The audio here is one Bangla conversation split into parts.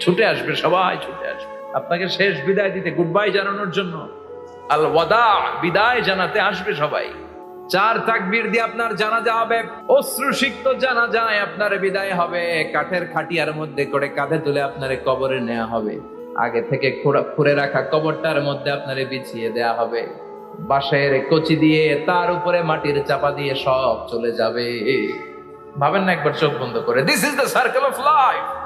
ছুটে আসবে, সবাই ছুটে আসবে। আপনাকে শেষ বিদায় দিতে গুড বাই জানানোর জন্য। আল ওয়াদা, বিদায় জানাতে আসবে সবাই। চার তাকবীর দিয়ে আপনার জানাজা হবে অশ্রু সিক্ত জানা যায় আপনার বিদায় হবে। কাঠের খাটিয়ার মধ্যে করে কাঁধে তুলে আপনার কবরে নেওয়া হবে। আগে থেকে খোঁড়া- খুঁড়ে রাখা কবরটার মধ্যে আপনারে বিছিয়ে দেয়া হবে। বাঁশের কচি দিয়ে তার উপরে মাটির চাপা দিয়ে সব চলে যাবে। ভাবেন না একবার চোখ বন্ধ করে। This is the circle of life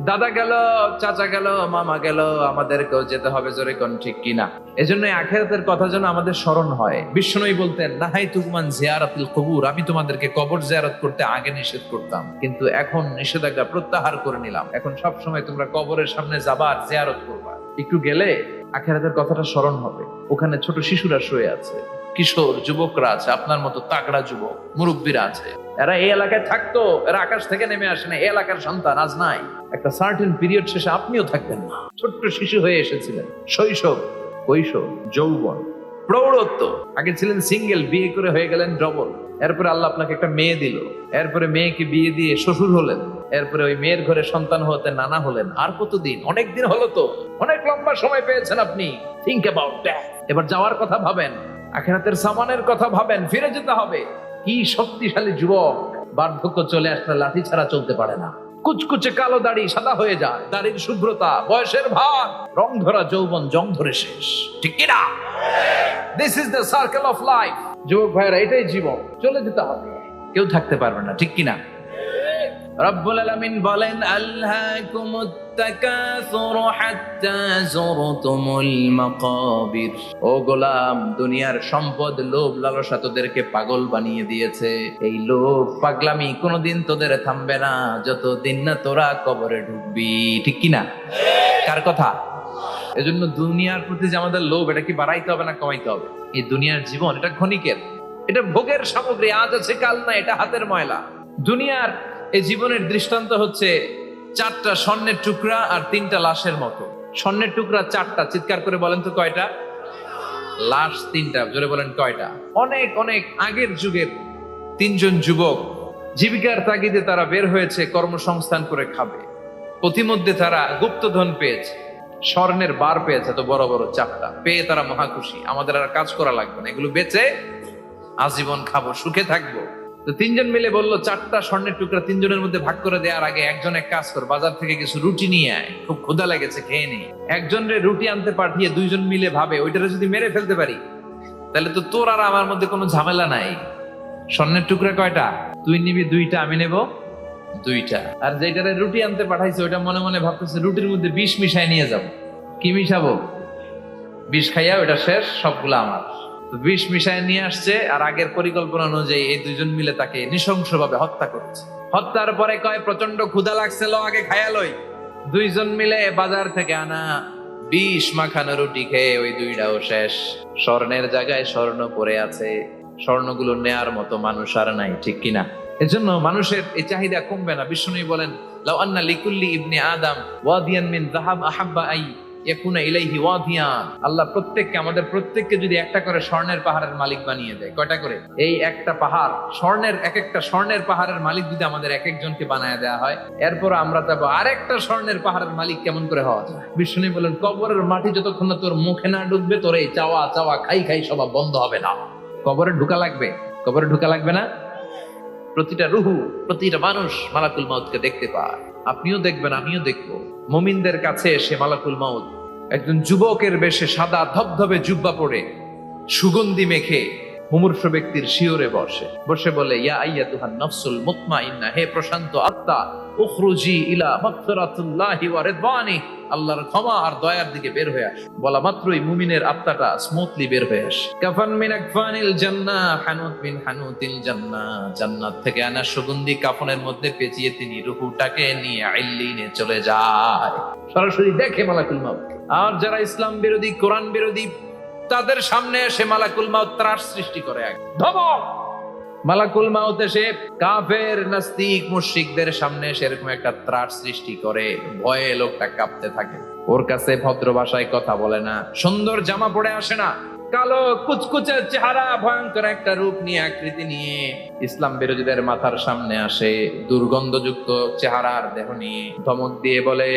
দাদা গেল, চাচা গেল, মামা গেল, আমাদেরকেও যেতে হবে জোরে কোন ঠিক কিনা। এজন্য আখেরাতের কথা যেন আমাদের স্মরণ হয়। বিষ্ণুই বলতেন, নাহাই তুকমান জিয়ারাতুল কবুর, আমি তোমাদেরকে কবর জিয়ারত করতে আগে নিষেধ করতাম, কিন্তু এখন নিষেধাজ্ঞা প্রত্যাহার করে নিলাম। এখন সব সময় তোমরা কবরের সামনে যাবা আর জিয়ারত করবা। একটু গেলে আখেরাতের কথাটা স্মরণ হবে। ওখানে ছোট শিশুরা শুয়ে আছে। কিশোর, যুবকরা আছে, আপনার মতো তাগড়া যুবক, মুরব্বীরা আছে। এরা এই এলাকায় থাকতো, এরা আকাশ থেকে নেমে আসে না এই এলাকার সন্তান আজ নাই। একটা সার্টেন পিরিয়ড শেষে আপনিও থাকবেন না। ছোট্ট শিশু হয়ে এসেছিলেন, শৈশব, কৈশোর, যৌবন, প্রৌঢ়ত্ব। আগে ছিলেন সিঙ্গেল বিয়ে করে হয়ে গেলেন ডবল এরপরে আল্লাহ আপনাকে একটা মেয়ে দিল। এরপরে মেয়েকে বিয়ে দিয়ে শ্বশুর হলেন। এরপরে ওই মেয়ের ঘরে সন্তান হতে নানা হলেন। আর কতদিন? অনেক দিন হলো তো। অনেক লম্বা সময় পেয়েছেন আপনি। থিঙ্ক অ্যাবাউট এবার যাওয়ার কথা ভাবেন, আখেরাতের সামানের কথা ভাবেন, ফিরে যেতে হবে। কি শক্তিশালী যুবক? বার্ধক্য চলে আসলে লাঠি ছাড়া চলতে পারে না। কুচকুচে কালো দাড়ি সাদা হয়ে যায়, দাড়ির শুভ্রতা, বয়সের ভার, রং ধরা যৌবন, জং ধরে শেষ। ঠিক কিনা this is the circle of life যুবক ভাইরা এটাই জীবন। চলে যেতে হবে। কেউ থাকতে পারবে না, ঠিক কিনা রব্বুল আলামিন বলেন আল্লাহকুমুত তাকাসুর হাত্তা যুরতুমুল মাকাবির ও গোলাম, দুনিয়ার সম্পদ লোভ লালসা তোদেরকে পাগল বানিয়ে দিয়েছে। এই লোভ পাগলামি কোনোদিন তোদের থামবে না, যতদিন না তোরা কবরে ঢুকবি। ঠিক কি না? কার কথা? এজন্য দুনিয়ার প্রতি যে আমাদের লোভ, এটা কি বাড়াইতে হবে না কমাইতে হবে? এই দুনিয়ার জীবন, এটা ক্ষণিকের। এটা ভোগের সামগ্রী, আজ আছে, কাল না এটা হাতের ময়লা। দুনিয়ার এই জীবনের দৃষ্টান্ত হচ্ছে চারটা স্বর্ণের টুকরা আর তিনটা লাশের মতো। স্বর্ণের টুকরা চারটা, চিৎকার করে বলেন তো কয়টা? লাশ তিনটা, জোরে বলেন কয়টা? অনেক অনেক আগের যুগের তিনজন যুবক জীবিকার তাগিদে তারা বের হয়েছে, কর্মসংস্থান করে খাবে। প্রতিমধ্যে তারা গুপ্তধন পেয়েছে, স্বর্ণের বার পেয়েছে তো বড় বড় চাপটা। পেয়ে তারা মহা খুশি। আমাদের আর কাজ করা লাগবে না। এগুলো বেচে আজীবন খাব, সুখে থাকব। তো তিনজন মিলে বলল, চারটা স্বর্ণের টুকরা তিনজনের মধ্যে ভাগ করে দেওয়ার আগে একজন এক কাজ কর, বাজার থেকে কিছু রুটি নিয়ে আয়। খুব ক্ষুধা লেগেছে, খেয়ে নি। একজনের রুটি আনতে পাঠিয়ে দুইজন মিলে ভাবে, ওইটারে যদি মেরে ফেলতে পারি, তাহলে তো তোর আর আমার মধ্যে কোনো ঝামেলা নাই। স্বর্ণের টুকরা কয়টা? তুই নিবি দুইটা, আমি নেব দুইটা। আর যেটারে রুটি আনতে পাঠাইছে, ওইটা মনে মনে ভাবতেছে, রুটির মধ্যে বিষ মিশাই নিয়ে যাব। কি মিশাবো? বিষ খাইয়া, ওইটা শেষ, সবগুলো আমার। বিষ মিশায় নিয়ে আসছে আর আগের পরিকল্পনা অনুযায়ী এই দুজন মিলে তাকে নৃশংসভাবে হত্যা করেছে। হত্যার পরে কয় প্রচণ্ড ক্ষুধা লাগছে, লো আগে খায়ালই দুইজন মিলে বাজার থেকে আনা বিষ মাখানো রুটি খেয়ে ওই দুইটাও শেষ। স্বর্ণের জায়গায় স্বর্ণ পড়ে আছে। স্বর্ণগুলো নেয়ার মতো মানুষ আর নাই, ঠিক কিনা? এজন্য মানুষের এই চাহিদা কমবে না। বিষ্ণু বলেন, লাউ আন্না লিকুল্লি ইবনে আদম ওয়াদিয়ান মিন যাহাব আহাব্বা আই ইয়াকুনা ইলাইহি ওয়াদিয়ান। আল্লাহ প্রত্যেককে, আমাদের প্রত্যেককে যদি একটা করে স্বর্ণের পাহাড়ের মালিক বানিয়ে দেয়, কয়টা করে? এই একটা পাহাড়, স্বর্ণের এক একটা স্বর্ণের পাহাড়ের মালিক যদি আমাদের এক একজনকে বানায় দেওয়া হয়, এরপর আমরা যাব আরেকটা স্বর্ণের পাহাড়ের মালিক কেমন করে হওয়া যায়? বিষ্ণু বলেন কবরের মাটি যতক্ষণ না তোর মুখে না ঢুকবে, তোর এই চাওয়া চাওয়া, খাই খাই সব বন্ধ হবে না। কবরে ঢুকা লাগবে? কবরে ঢুকা লাগবে না? প্রতিটা রুহু, প্রতিটা মানুষ মালাকুল মাউতকে দেখতে পায়। আপনিও দেখবেন, আমিও দেখব। মুমিনদের কাছে এসে মালাকুল মাউদ একজন যুবকের বেশে সাদা ধবধবে জুব্বা পরে সুগন্ধি মেখে মুমূর্ষ ব্যক্তির শিওরে বসে। বসে বলে, ইয়া আইয়া তুহান নফসুল মুতমাইন্না, হে প্রশান্ত আত্মা, উখরুজি ইলা মাগফিরাতুল্লাহি ওয়া রিদওয়ানি, আল্লাহর ক্ষমা আর দয়ার দিকে বের হয়ে বলা মাত্রই মুমিনের আত্মাটা স্মুথলি বের হয়ে কাফান মিন আকফানিল জান্নাহ হানুত মিন হানুতিল জান্নাহ জান্নাত থেকে আনা সুগন্ধি কাফনের মধ্যে পেঁচিয়ে তিনি রুহুটাকে নিয়ে আইল্লিনে চলে যায়। সরাসরি দেখে মালাকুল মাউত। আর যারা ইসলাম বিরোধী, কোরআন বিরোধী তাদের সামনে এসে মালাকুল মাউত ত্রাস সৃষ্টি করে এক। মালাকুল মাউত এসে কাফের, নাস্তিক, মুশরিকদের সামনে এসে এরকম একটা ত্রাস সৃষ্টি করে। ভয়ে লোকটা কাঁপতে থাকে। ওর কাছে ভদ্র ভাষায় কথা বলে না। সুন্দর জামা পরে আসে না। কালো, কুচকুচে চেহারা, ভয়ঙ্কর একটা রূপ নিয়ে আকৃতি নিয়ে ইসলাম বিরোধীদের মাথার সামনে আসে। দুর্গন্ধযুক্ত চেহারার দেহ নিয়ে ধমক দিয়ে বলে,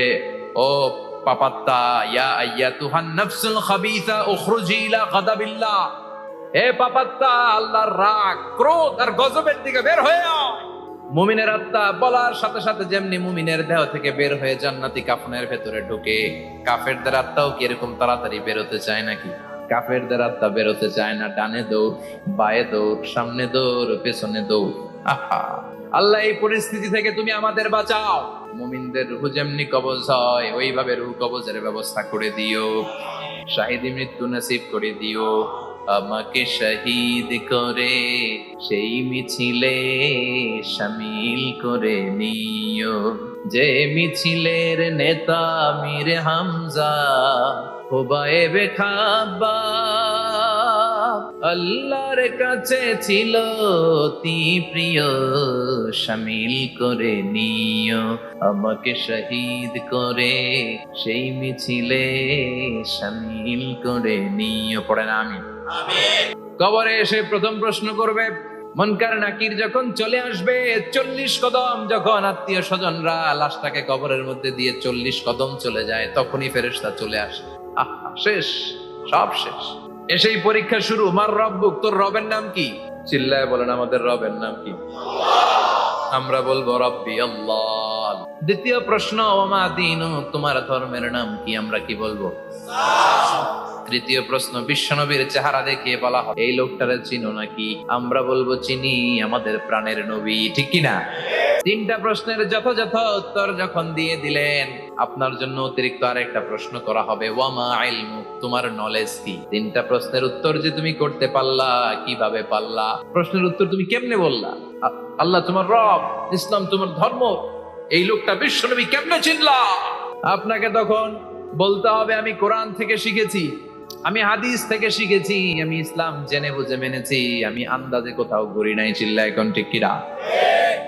ও পাপাত্তা, ইয়া আইয়াতুহান নাফসুল খাবিসা উখরুজি ইলা গাদাবিল্লাহ। হে পাপাত্তা, আল্লাহর রাগ, ক্রোধ আর গজবের দিকে বের হয়ে আও মুমিনের আত্মা বলার সাথে সাথে যেমনি মুমিনের দেহ থেকে বের হয়ে জান্নাতি কাফনের ভেতরে ঢুকে, কাফেরদের আত্মাও কি এরকম তাড়াতাড়ি বেরোতে চায় নাকি? কাফেরদের আত্মা বেরোতে চায় না, ডানে দৌড়, বায়ে দৌড়, সামনে দৌড়, পেছনে দৌড়। আহা। আল্লাহ, এই পরিস্থিতি থেকে তুমি আমাদের বাঁচাও। মুমিনদের রুহু যেমনি কবজ হয়, ওইভাবে রুহু কবজের ব্যবস্থা করে দিও। শাহিদি মৃত্যু নসিব করে দিও। আমাকে শহীদ করে, সেই মিছিলে সামিল করে নিও। যে মিছিলের নেতা মীর হামজা, হোবায়েবে খাবা আল্লাহর কাছে ছিল অতি প্রিয়, সামিল করে নিও, আমাকে শহীদ করে সেই মিছিলে সামিল করে নিও। পড়েন আমি কবরে এসে প্রথম প্রশ্ন করবে, মনকার নাকির যখন চলে আসবে, চল্লিশ কদম যখন আত্মীয় স্বজনরা লাশটাকে কবরের মধ্যে দিয়ে চল্লিশ কদম চলে যায়, তখনই ফেরেশতা চলে আসে। আহা, শেষ, সব শেষ। এসেই পরীক্ষা শুরু। মার রব্বুক তোর রবের নাম কি? চিল্লায় বলেন, আমাদের রবের নাম কি? আমরা বলব, রব্বি আল্লাহ দ্বিতীয় প্রশ্ন, ওমা দিন, তোমার ধর্মের নাম কি? আমরা কি বলব? তৃতীয় প্রশ্ন, বিশ্বনবীর চেহারা দেখিয়ে বলা হয়, এই লোকটারে চিনো নাকি? আমরা বলব, চিনি, আমাদের প্রাণের নবী। ঠিক কিনা? তিনটা প্রশ্নের যথাযথ উত্তর যখন দিয়ে দিলেন, আপনার জন্য অতিরিক্ত আরেকটা প্রশ্ন করা হবে, ওয়ামা তোমার নলেজ কি? তিনটা প্রশ্নের উত্তর যে তুমি করতে পারলা, কীভাবে পারলা? প্রশ্নের উত্তর তুমি কেমনে বললা? আল্লাহ তোমার রব, ইসলাম তোমার ধর্ম, এই লোকটা বিশ্বনবী কেমনে চিনলা? আপনাকে তখন বলতে হবে, আমি কোরআন থেকে শিখেছি, আমি হাদিস থেকে শিখেছি, আমি ইসলাম জেনে বুঝে মেনেছি, আমি আন্দাজে কোথাও ঘুরি নাই চিল্লা এখন ঠিক কিরা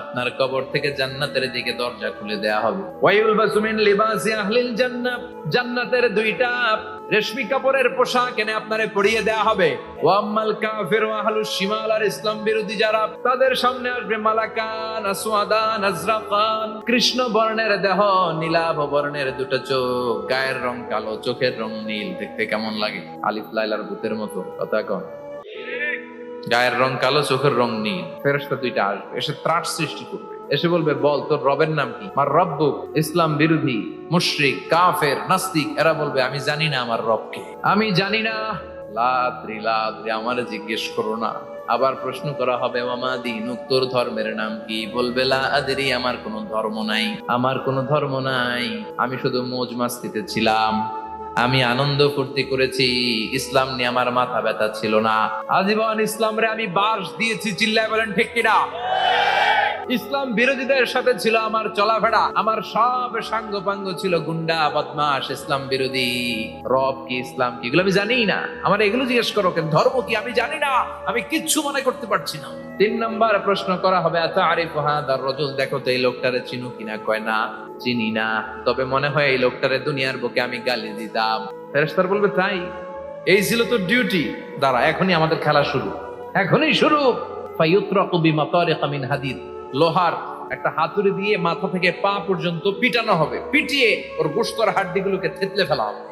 আপনার কবর থেকে জান্নাতের দিকে দরজা খুলে দেয়া হবে। জান্নাতের দুইটা রেশমি কাপড়ের পোশাক এনে আপনারে পরিয়ে দেয়া হবে। ওয়াম্মাল কাফির ওয়া আহলুশ শিমাল আর ইসলাম বিরোধী যারা, তাদের সামনে আসবে মালাকান, আসওয়াদান, আজরাকান। কৃষ্ণ বর্ণের দেহ, নীলাভ বর্ণের দুটো চোখ, গায়ের রং কালো, চোখের রং নীল, দেখতে কেমন লাগে? আলিফ লাইলার ভূতের মতো, কথা কন। গায়ের রং কালো, চোখের রং নীল। ফেরেশতা দুইটা আসবে, এসে ত্রাস সৃষ্টি করবে। এসে বলবে, বল, তোর রবের নাম কি? আমার রব্বুক ইসলাম বিরোধী, মুশরিক, কাফের, নাস্তিক। এরা বলবে, আমি জানি না আমার রবকে। আমি জানি না। লাদ্রি লাদ্রি, আমার জিজ্ঞেস করো না। আবার প্রশ্ন করা হবে মামা দিন তোর ধর্মের নাম কি? বলবে লা আমার কোনো ধর্ম নাই। আমার কোনো ধর্ম নাই। আমি শুধু মোজ মাস্তিতে ছিলাম। আমি আনন্দ ফুর্তি করেছি, ইসলাম নিয়ে আমার মাথা ব্যথা ছিল না। আজীবন ইসলাম রে আমি বাস দিয়েছি, চিল্লায় বলেন, ঠিক কিনা? ইসলাম বিরোধীদের সাথে ছিল আমার চলাফেরা। আমার সব সাঙ্গ পাঙ্গ ছিল গুন্ডা বদমাস ইসলাম বিরোধী। রব কি, ইসলাম কি, এগুলো আমি জানি না। আমার এগুলো জিজ্ঞেস করো কেন? ধর্ম কি? আমি জানি না। আমি কিচ্ছু মনে করতে পারছি না। তিন নম্বর প্রশ্ন করা হবে এত আরিফ হাদার রজুল, দেখো তো এই লোকটারে চিনু কিনা? কয় না, চিনি না। তবে মনে হয় এই লোকটারে দুনিয়ার বুকে আমি গালি দিতাম। ফেরেশতার বলবে, তাই? এই ছিল তো ডিউটি দাঁড়া, এখনই আমাদের খেলা শুরু। এখনই শুরু। ফাইয়ুতরাকু বিমাতারিকা মিন হাদিদ। লোহার একটা হাতুড়ি দিয়ে মাথা থেকে পা পর্যন্ত পিটানো হবে। পিটিয়ে ওর গোস্তর হাড্ডিগুলোকে থেতলে ফেলা হবে।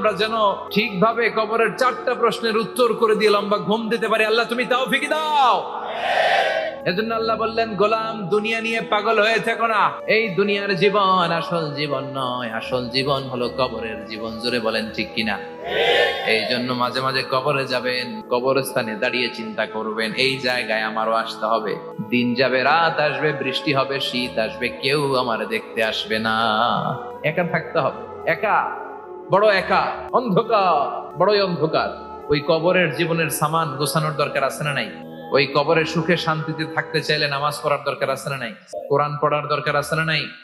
আমরা যেন ঠিকভাবে কবরের চারটা প্রশ্নের উত্তর করে দিয়ে লম্বা ঘুম দিতে পারি। আল্লাহ, তুমি তাও ফিকি দাও। এজন্য আল্লাহ বললেন, গোলাম, দুনিয়া নিয়ে পাগল হয়ে থেকো না। এই দুনিয়ার জীবন আসল জীবন নয়। আসল জীবন হলো কবরের জীবন। জুড়ে বলেন ঠিক কিনা? এই জন্য মাঝে মাঝে কবরে যাবেন, কবরস্থানে দাঁড়িয়ে চিন্তা করবেন, এই জায়গায় আমারও আসতে হবে। দিন যাবে, রাত আসবে, বৃষ্টি হবে, শীত আসবে, কেউ আমার দেখতে আসবে না। একা থাকতে হবে। একা বড় একা, অন্ধকার, বড়ই অন্ধকার। ওই কবরের জীবনের সামান গোছানোর দরকার আছে না নাই? ওই কবরের সুখে শান্তিতে থাকতে চাইলে নামাজ পড়ার দরকার আছে না নাই? কোরআন পড়ার দরকার আছে না নাই?